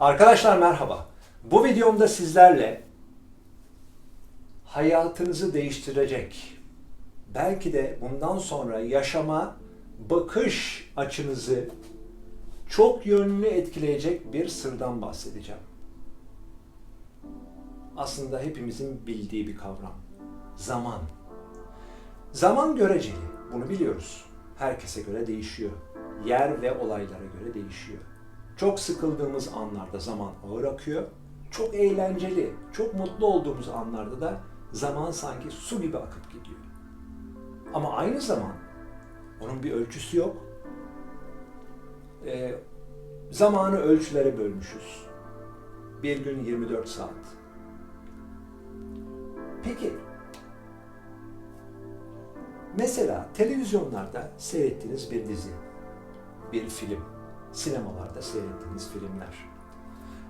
Arkadaşlar merhaba. Bu videomda sizlerle hayatınızı değiştirecek, belki de bundan sonra yaşama bakış açınızı çok yönlü etkileyecek bir sırdan bahsedeceğim. Aslında hepimizin bildiği bir kavram. Zaman. Zaman göreceli. Bunu biliyoruz. Herkese göre değişiyor. Yer ve olaylara göre değişiyor. Çok sıkıldığımız anlarda zaman ağır akıyor. Çok eğlenceli, çok mutlu olduğumuz anlarda da zaman sanki su gibi akıp gidiyor. Ama aynı zaman onun bir ölçüsü yok. Ee, zamanı ölçülere bölmüşüz. Bir gün 24 saat. Peki, mesela televizyonlarda seyrettiğiniz bir dizi, bir film, sinemalarda seyrettiğiniz filmler.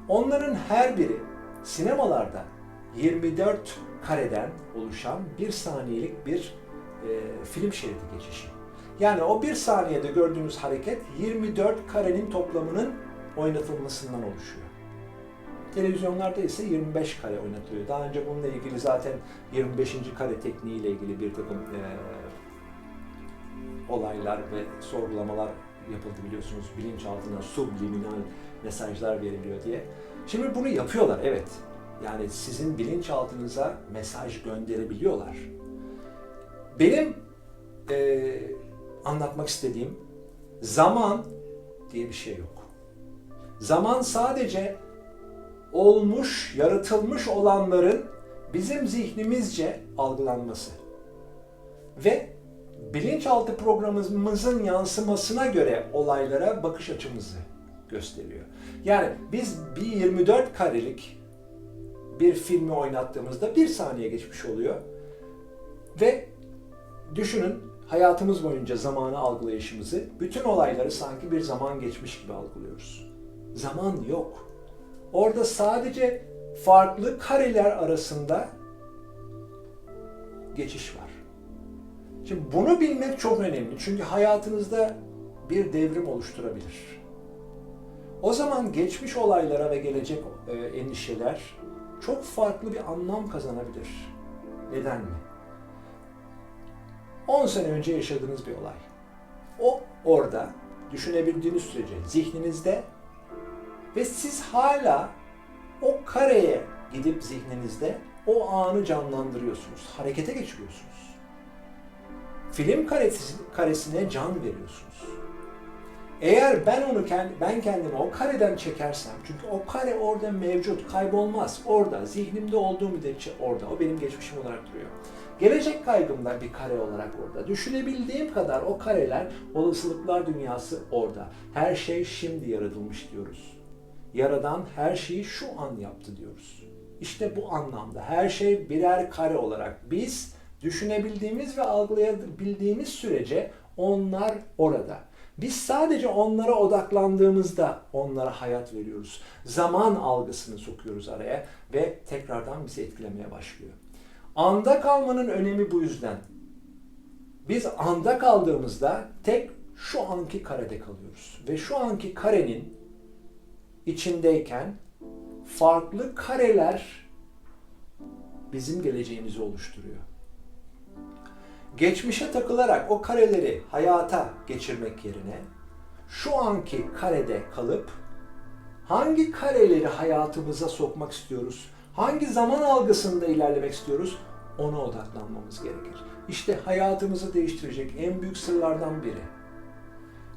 Onların her biri sinemalarda 24 kareden oluşan bir saniyelik bir e, film şeridi geçişi. Yani o bir saniyede gördüğünüz hareket 24 karenin toplamının oynatılmasından oluşuyor. Televizyonlarda ise 25 kare oynatılıyor. Daha önce bununla ilgili zaten 25. kare tekniği ile ilgili bir takım e, olaylar ve sorgulamalar yapıldı biliyorsunuz. Bilinçaltına subliminal mesajlar veriliyor diye. Şimdi bunu yapıyorlar evet. Yani sizin bilinçaltınıza mesaj gönderebiliyorlar. Benim e, anlatmak istediğim zaman diye bir şey yok. Zaman sadece olmuş, yaratılmış olanların bizim zihnimizce algılanması. Ve bilinçaltı programımızın yansımasına göre olaylara bakış açımızı gösteriyor. Yani biz bir 24 karelik bir filmi oynattığımızda bir saniye geçmiş oluyor. Ve düşünün hayatımız boyunca zamanı algılayışımızı, bütün olayları sanki bir zaman geçmiş gibi algılıyoruz. Zaman yok. Orada sadece farklı kareler arasında geçiş var. Şimdi bunu bilmek çok önemli. Çünkü hayatınızda bir devrim oluşturabilir. O zaman geçmiş olaylara ve gelecek e, endişeler çok farklı bir anlam kazanabilir. Neden mi? 10 sene önce yaşadığınız bir olay. O orada düşünebildiğiniz sürece zihninizde ve siz hala o kareye gidip zihninizde o anı canlandırıyorsunuz, harekete geçiriyorsunuz. Film karesi, karesine can veriyorsunuz. Eğer ben onu ben kendimi o kareden çekersem, çünkü o kare orada mevcut, kaybolmaz. Orada, zihnimde olduğu müddetçe orada. O benim geçmişim olarak duruyor. Gelecek kaygımda bir kare olarak orada. Düşünebildiğim kadar o kareler, olasılıklar dünyası orada. Her şey şimdi yaratılmış diyoruz. Yaradan her şeyi şu an yaptı diyoruz. İşte bu anlamda her şey birer kare olarak biz düşünebildiğimiz ve algılayabildiğimiz sürece onlar orada. Biz sadece onlara odaklandığımızda onlara hayat veriyoruz. Zaman algısını sokuyoruz araya ve tekrardan bizi etkilemeye başlıyor. Anda kalmanın önemi bu yüzden. Biz anda kaldığımızda tek şu anki karede kalıyoruz. Ve şu anki karenin içindeyken farklı kareler bizim geleceğimizi oluşturuyor. Geçmişe takılarak o kareleri hayata geçirmek yerine şu anki karede kalıp hangi kareleri hayatımıza sokmak istiyoruz? Hangi zaman algısında ilerlemek istiyoruz? Ona odaklanmamız gerekir. İşte hayatımızı değiştirecek en büyük sırlardan biri.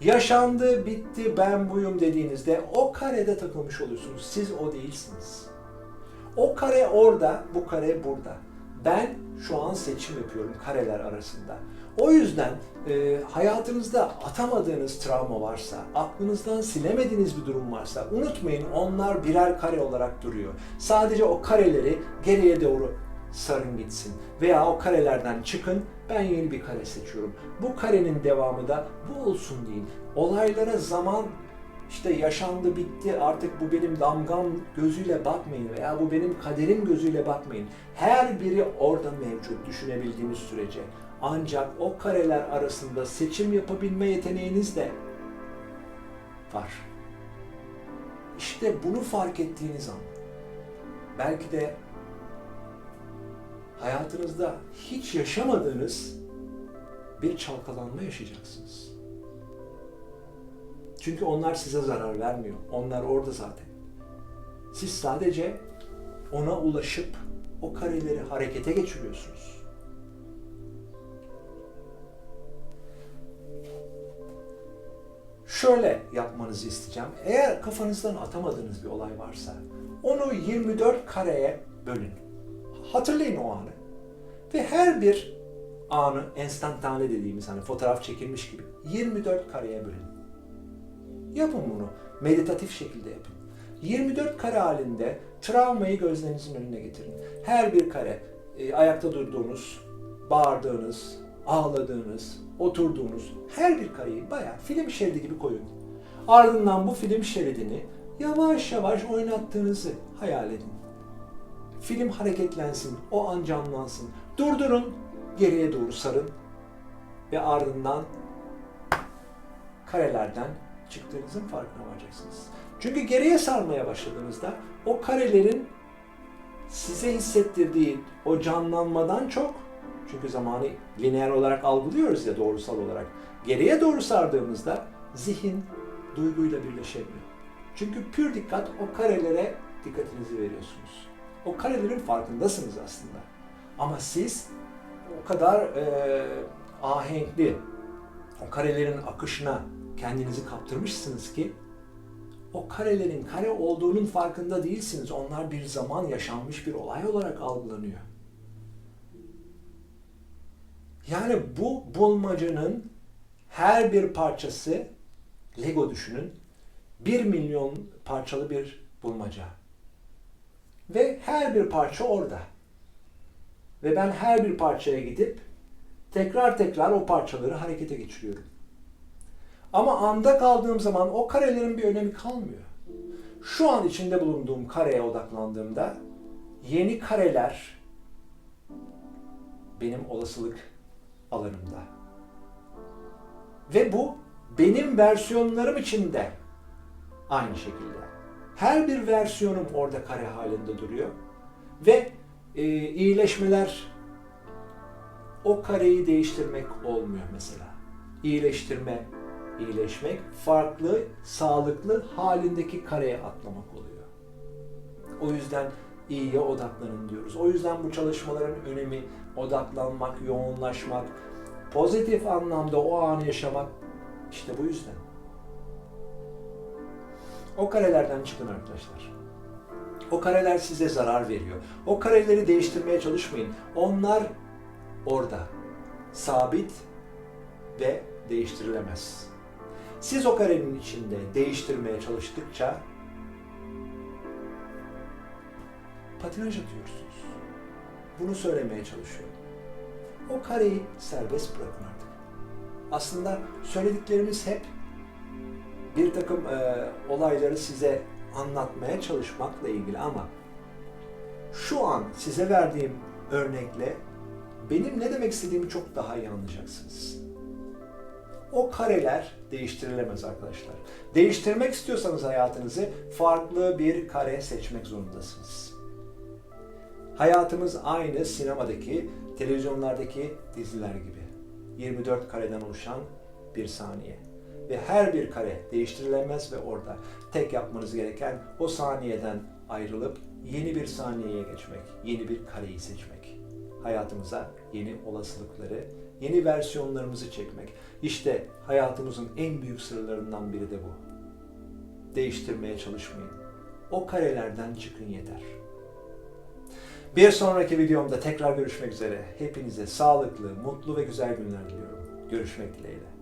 Yaşandı, bitti, ben buyum dediğinizde o karede takılmış oluyorsunuz. Siz o değilsiniz. O kare orada, bu kare burada. Ben şu an seçim yapıyorum kareler arasında. O yüzden e, hayatınızda atamadığınız travma varsa, aklınızdan silemediğiniz bir durum varsa unutmayın onlar birer kare olarak duruyor. Sadece o kareleri geriye doğru sarın gitsin. Veya o karelerden çıkın, ben yeni bir kare seçiyorum. Bu karenin devamı da bu olsun deyin. Olaylara zaman işte yaşandı bitti artık bu benim damgam gözüyle bakmayın veya bu benim kaderim gözüyle bakmayın. Her biri orada mevcut düşünebildiğiniz sürece. Ancak o kareler arasında seçim yapabilme yeteneğiniz de var. İşte bunu fark ettiğiniz an belki de hayatınızda hiç yaşamadığınız bir çalkalanma yaşayacaksınız. Çünkü onlar size zarar vermiyor. Onlar orada zaten. Siz sadece ona ulaşıp o kareleri harekete geçiriyorsunuz. Şöyle yapmanızı isteyeceğim. Eğer kafanızdan atamadığınız bir olay varsa onu 24 kareye bölün. Hatırlayın o anı. Ve her bir anı enstantane dediğimiz hani fotoğraf çekilmiş gibi 24 kareye bölün. Yapın bunu. Meditatif şekilde yapın. 24 kare halinde travmayı gözlerinizin önüne getirin. Her bir kare e, ayakta durduğunuz, bağırdığınız, ağladığınız, oturduğunuz her bir kareyi bayağı film şeridi gibi koyun. Ardından bu film şeridini yavaş yavaş oynattığınızı hayal edin. Film hareketlensin, o an canlansın. Durdurun, geriye doğru sarın ve ardından karelerden çıktığınızın farkına varacaksınız. Çünkü geriye sarmaya başladığınızda o karelerin size hissettirdiği o canlanmadan çok çünkü zamanı lineer olarak algılıyoruz ya doğrusal olarak. Geriye doğru sardığımızda zihin duyguyla birleşemiyor. Çünkü pür dikkat o karelere dikkatinizi veriyorsunuz. O karelerin farkındasınız aslında. Ama siz o kadar e, ahenkli, o karelerin akışına kendinizi kaptırmışsınız ki o karelerin kare olduğunun farkında değilsiniz. Onlar bir zaman yaşanmış bir olay olarak algılanıyor. Yani bu bulmacanın her bir parçası Lego düşünün. Bir milyon parçalı bir bulmaca. Ve her bir parça orada. Ve ben her bir parçaya gidip tekrar tekrar o parçaları harekete geçiriyorum. Ama anda kaldığım zaman o karelerin bir önemi kalmıyor. Şu an içinde bulunduğum kareye odaklandığımda yeni kareler benim olasılık alanımda. Ve bu benim versiyonlarım için aynı şekilde. Her bir versiyonum orada kare halinde duruyor. Ve e, iyileşmeler o kareyi değiştirmek olmuyor mesela. İyileştirme, iyileşmek farklı, sağlıklı halindeki kareye atlamak oluyor. O yüzden iyiye odaklanın diyoruz. O yüzden bu çalışmaların önemi odaklanmak, yoğunlaşmak, pozitif anlamda o anı yaşamak işte bu yüzden. O karelerden çıkın arkadaşlar. O kareler size zarar veriyor. O kareleri değiştirmeye çalışmayın. Onlar orada. Sabit ve değiştirilemez. Siz o karenin içinde değiştirmeye çalıştıkça patinaj atıyorsunuz. Bunu söylemeye çalışıyorum. O kareyi serbest bırakın artık. Aslında söylediklerimiz hep bir takım e, olayları size anlatmaya çalışmakla ilgili ama şu an size verdiğim örnekle benim ne demek istediğimi çok daha iyi anlayacaksınız. O kareler değiştirilemez arkadaşlar. Değiştirmek istiyorsanız hayatınızı farklı bir kare seçmek zorundasınız. Hayatımız aynı sinemadaki, televizyonlardaki diziler gibi. 24 kareden oluşan bir saniye. Ve her bir kare değiştirilemez ve orada tek yapmanız gereken o saniyeden ayrılıp yeni bir saniyeye geçmek, yeni bir kareyi seçmek. Hayatımıza yeni olasılıkları, yeni versiyonlarımızı çekmek. İşte hayatımızın en büyük sırlarından biri de bu. Değiştirmeye çalışmayın. O karelerden çıkın yeter. Bir sonraki videomda tekrar görüşmek üzere. Hepinize sağlıklı, mutlu ve güzel günler diliyorum. Görüşmek dileğiyle.